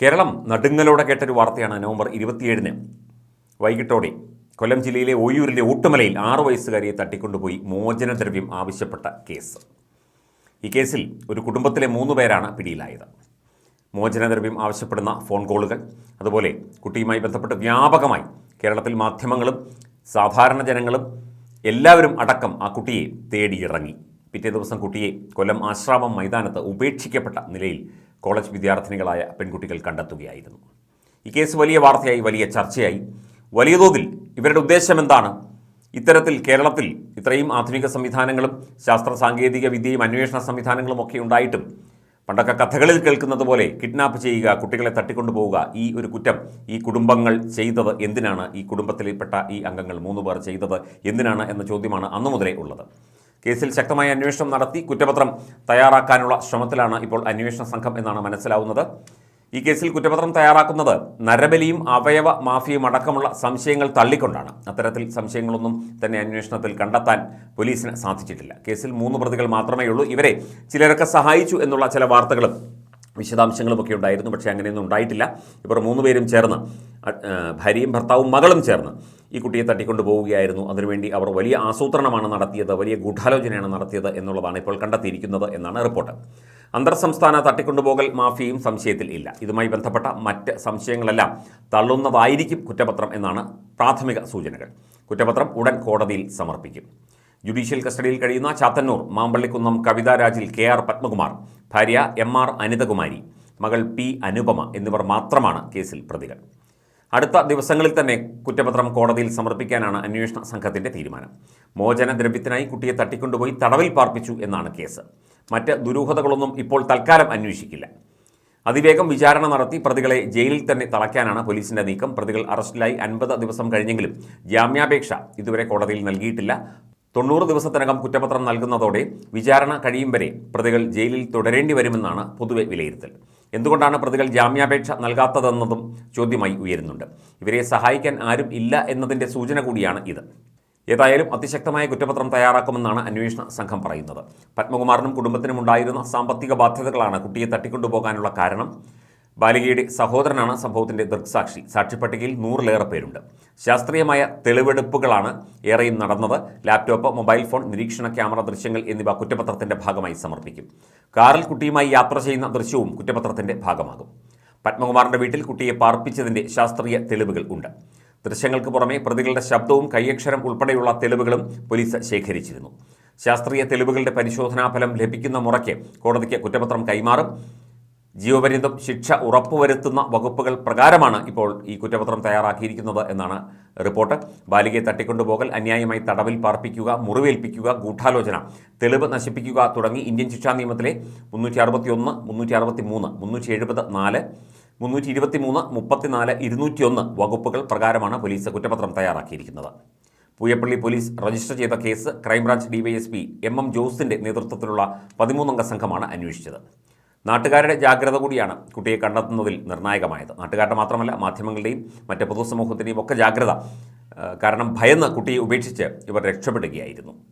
കേരളം നടുങ്ങലോടെ കേട്ടൊരു വാർത്തയാണ് നവംബർ ഇരുപത്തിയേഴിന്. വൈകിട്ടോടെ കൊല്ലം ജില്ലയിലെ ഓയൂരിലെ ഊട്ടുമലയിൽ ആറു വയസ്സുകാരിയെ തട്ടിക്കൊണ്ടുപോയി മോചനദ്രവ്യം ആവശ്യപ്പെട്ട കേസ്. ഈ കേസിൽ ഒരു കുടുംബത്തിലെ മൂന്ന് പേരാണ് പിടിയിലായത്. മോചനദ്രവ്യം ആവശ്യപ്പെടുന്ന ഫോൺ കോളുകൾ അതുപോലെ കുട്ടിയുമായി ബന്ധപ്പെട്ട് വ്യാപകമായി കേരളത്തിൽ മാധ്യമങ്ങളും സാധാരണ ജനങ്ങളും എല്ലാവരും അടക്കം ആ കുട്ടിയെ തേടിയിറങ്ങി. പിറ്റേ ദിവസം കുട്ടിയെ കൊല്ലം ആശ്രാമം മൈതാനത്ത് ഉപേക്ഷിക്കപ്പെട്ട നിലയിൽ കോളേജ് വിദ്യാർത്ഥിനികളായ പെൺകുട്ടികൾ കണ്ടെത്തുകയായിരുന്നു. ഈ കേസ് വലിയ വാർത്തയായി വലിയ ചർച്ചയായി. വലിയ തോതിൽ ഇവരുടെ ഉദ്ദേശം എന്താണ്? ഇത്തരത്തിൽ കേരളത്തിൽ ഇത്രയും ആധുനിക സംവിധാനങ്ങളും ശാസ്ത്ര സാങ്കേതിക വിദ്യയും അന്വേഷണ സംവിധാനങ്ങളും ഒക്കെ ഉണ്ടായിട്ടും പണ്ടൊക്കെ കഥകളിൽ കേൾക്കുന്നത് പോലെ കിഡ്നാപ്പ് ചെയ്യുക കുട്ടികളെ തട്ടിക്കൊണ്ടുപോവുക ഈ ഒരു കുറ്റം ഈ കുടുംബങ്ങൾ ചെയ്തത് എന്തിനാണ്? ഈ കുടുംബത്തിൽപ്പെട്ട ഈ അംഗങ്ങൾ മൂന്ന് പേർ ചെയ്തത് എന്തിനാണ് എന്ന ചോദ്യമാണ് അന്നു മുതലേ ഉള്ളത്. കേസിൽ ശക്തമായ അന്വേഷണം നടത്തി കുറ്റപത്രം തയ്യാറാക്കാനുള്ള ശ്രമത്തിലാണ് ഇപ്പോൾ അന്വേഷണ സംഘം എന്നാണ് മനസ്സിലാവുന്നത്. ഈ കേസിൽ കുറ്റപത്രം തയ്യാറാക്കുന്നത് നരബലിയും അവയവ മാഫിയും അടക്കമുള്ള സംശയങ്ങൾ തള്ളിക്കൊണ്ടാണ്. അത്തരത്തിൽ സംശയങ്ങളൊന്നും തന്നെ അന്വേഷണത്തിൽ കണ്ടെത്താൻ പോലീസിന് സാധിച്ചിട്ടില്ല. കേസിൽ മൂന്ന് പ്രതികൾ മാത്രമേ ഉള്ളൂ. ഇവരെ ചിലരൊക്കെ സഹായിച്ചു എന്നുള്ള ചില വാർത്തകളും വിശദാംശങ്ങളുമൊക്കെ ഉണ്ടായിരുന്നു. പക്ഷേ അങ്ങനെയൊന്നും ഉണ്ടായിട്ടില്ല. ഇവർ മൂന്നുപേരും ചേർന്ന് ഭാര്യയും ഭർത്താവും മകളും ചേർന്ന് ഈ കുട്ടിയെ തട്ടിക്കൊണ്ടു പോവുകയായിരുന്നു. അതിനുവേണ്ടി അവർ വലിയ ആസൂത്രണമാണ് നടത്തിയത് വലിയ ഗൂഢാലോചനയാണ് നടത്തിയത് എന്നുള്ളതാണ് ഇപ്പോൾ കണ്ടെത്തിയിരിക്കുന്നത് എന്നാണ് റിപ്പോർട്ട്. അന്തർ സംസ്ഥാന തട്ടിക്കൊണ്ടുപോകൽ മാഫിയയും സംശയത്തിൽ ഇല്ല. ഇതുമായി ബന്ധപ്പെട്ട മറ്റ് സംശയങ്ങളെല്ലാം തള്ളുന്നതായിരിക്കും കുറ്റപത്രം എന്നാണ് പ്രാഥമിക സൂചനകൾ. കുറ്റപത്രം ഉടൻ കോടതിയിൽ സമർപ്പിക്കും. ജുഡീഷ്യൽ കസ്റ്റഡിയിൽ കഴിയുന്ന ചാത്തന്നൂർ മാമ്പള്ളിക്കുന്നം കവിതാരാജിൽ കെ ആർ പത്മകുമാർ ഭാര്യ എം ആർ അനിതകുമാരി മകൾ പി അനുപമ എന്നിവർ മാത്രമാണ് കേസിൽ പ്രതികൾ. അടുത്ത ദിവസങ്ങളിൽ തന്നെ കുറ്റപത്രം കോടതിയിൽ സമർപ്പിക്കാനാണ് അന്വേഷണ സംഘത്തിന്റെ തീരുമാനം. മോചനദ്രവ്യത്തിനായി കുട്ടിയെ തട്ടിക്കൊണ്ടുപോയി തടവിൽ പാർപ്പിച്ചു എന്നാണ് കേസ്. മറ്റ് ദുരൂഹതകളൊന്നും ഇപ്പോൾ തൽക്കാലം അന്വേഷിക്കില്ല. അതിവേഗം വിചാരണ നടത്തി പ്രതികളെ ജയിലിൽ തന്നെ തളയ്ക്കാനാണ് പോലീസിന്റെ നീക്കം. പ്രതികൾ അറസ്റ്റിലായി അൻപത് ദിവസം കഴിഞ്ഞെങ്കിലും ജാമ്യാപേക്ഷ ഇതുവരെ കോടതിയിൽ നൽകിയിട്ടില്ല. തൊണ്ണൂറ് ദിവസത്തിനകം കുറ്റപത്രം നൽകുന്നതോടെ വിചാരണ കഴിയും വരെ പ്രതികൾ ജയിലിൽ തുടരേണ്ടി വരുമെന്നാണ് പൊതുവെ വിലയിരുത്തൽ. എന്തുകൊണ്ടാണ് പ്രതികൾ ജാമ്യാപേക്ഷ നൽകാത്തതെന്നതും ചോദ്യമായി ഉയരുന്നുണ്ട്. ഇവരെ സഹായിക്കാൻ ആരും ഇല്ല എന്നതിന്റെ സൂചന കൂടിയാണ് ഇത്. ഏതായാലും അതിശക്തമായ കുറ്റപത്രം തയ്യാറാക്കുമെന്നാണ് അന്വേഷണ സംഘം പറയുന്നത്. പത്മകുമാറിനും കുടുംബത്തിനും ഉണ്ടായിരുന്ന സാമ്പത്തിക ബാധ്യതകളാണ് കുട്ടിയെ തട്ടിക്കൊണ്ടുപോകാനുള്ള കാരണം. ബാലികയുടെ സഹോദരനാണ് സംഭവത്തിന്റെ ദൃക്സാക്ഷി. സാക്ഷിപ്പട്ടികയിൽ നൂറിലേറെ പേരുണ്ട്. ശാസ്ത്രീയമായ തെളിവെടുപ്പുകളാണ് ഏറെയും നടന്നത്. ലാപ്ടോപ്പ് മൊബൈൽ ഫോൺ നിരീക്ഷണ ക്യാമറ ദൃശ്യങ്ങൾ എന്നിവ കുറ്റപത്രത്തിന്റെ ഭാഗമായി സമർപ്പിക്കും. കാറിൽ കുട്ടിയുമായി യാത്ര ചെയ്യുന്ന ദൃശ്യവും കുറ്റപത്രത്തിന്റെ ഭാഗമാകും. പത്മകുമാറിന്റെ വീട്ടിൽ കുട്ടിയെ പാർപ്പിച്ചതിന്റെ ശാസ്ത്രീയ തെളിവുകൾ ഉണ്ട്. ദൃശ്യങ്ങൾക്ക് പുറമെ പ്രതികളുടെ ശബ്ദവും കൈയക്ഷരം ഉൾപ്പെടെയുള്ള തെളിവുകളും പോലീസ് ശേഖരിച്ചിരുന്നു. ശാസ്ത്രീയ തെളിവുകളുടെ പരിശോധനാ ഫലം ലഭിക്കുന്ന മുറയ്ക്ക് കോടതിക്ക് കുറ്റപത്രം കൈമാറും. ജീവപര്യന്തം ശിക്ഷ ഉറപ്പുവരുത്തുന്ന വകുപ്പുകൾ പ്രകാരമാണ് ഇപ്പോൾ ഈ കുറ്റപത്രം തയ്യാറാക്കിയിരിക്കുന്നത് എന്നാണ് റിപ്പോർട്ട്. ബാലികയെ തട്ടിക്കൊണ്ടുപോകൽ അന്യായമായി തടവിൽ പാർപ്പിക്കുക മുറിവേൽപ്പിക്കുക ഗൂഢാലോചന തെളിവ് നശിപ്പിക്കുക തുടങ്ങി ഇന്ത്യൻ ശിക്ഷാ നിയമത്തിലെ മുന്നൂറ്റി അറുപത്തി ഒന്ന് മുന്നൂറ്റി അറുപത്തി മൂന്ന് മുന്നൂറ്റി എഴുപത് നാല് മുന്നൂറ്റി ഇരുപത്തി മൂന്ന് മുപ്പത്തിനാല് ഇരുന്നൂറ്റിയൊന്ന് വകുപ്പുകൾ പ്രകാരമാണ് പോലീസ് കുറ്റപത്രം തയ്യാറാക്കിയിരിക്കുന്നത്. പൂയപ്പള്ളി പോലീസ് രജിസ്റ്റർ ചെയ്ത case crime branch DYSP M M ജോസിന്റെ നേതൃത്വത്തിലുള്ള പതിമൂന്നംഗ സംഘമാണ് അന്വേഷിച്ചത്. നാട്ടുകാരുടെ ജാഗ്രത കൂടിയാണ് കുട്ടിയെ കണ്ടെത്തുന്നതിൽ നിർണായകമായത്. നാട്ടുകാരുടെ മാത്രമല്ല മാധ്യമങ്ങളുടെയും മറ്റ് പൊതുസമൂഹത്തിന്റെയും ഒക്കെ ജാഗ്രത കാരണം ഭയന്ന് കുട്ടിയെ ഉപേക്ഷിച്ച് ഇവർ രക്ഷപ്പെടുകയായിരുന്നു.